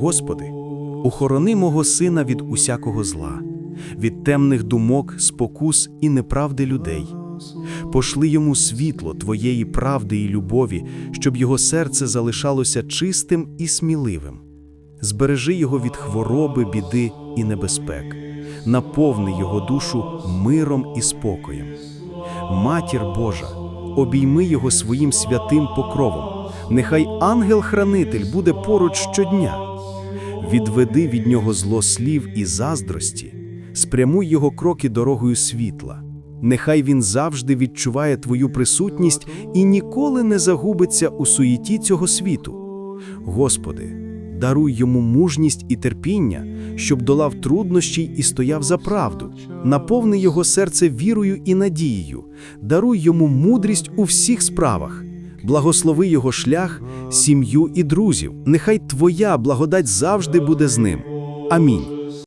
Господи, охорони мого сина від усякого зла, від темних думок, спокус і неправди людей. Пошли йому світло Твоєї правди і любові, щоб його серце залишалося чистим і сміливим. Збережи його від хвороби, біди і небезпек, наповни його душу миром і спокоєм. Матір Божа, обійми його своїм святим покровом. Нехай ангел-хранитель буде поруч щодня. Відведи від нього зло слів і заздрості, спрямуй його кроки дорогою світла. Нехай він завжди відчуває твою присутність і ніколи не загубиться у суєті цього світу. Господи, даруй йому мужність і терпіння, щоб долав труднощі і стояв за правду. Наповни його серце вірою і надією, даруй йому мудрість у всіх справах. Благослови його шлях, сім'ю і друзів. Нехай Твоя благодать завжди буде з ним. Амінь.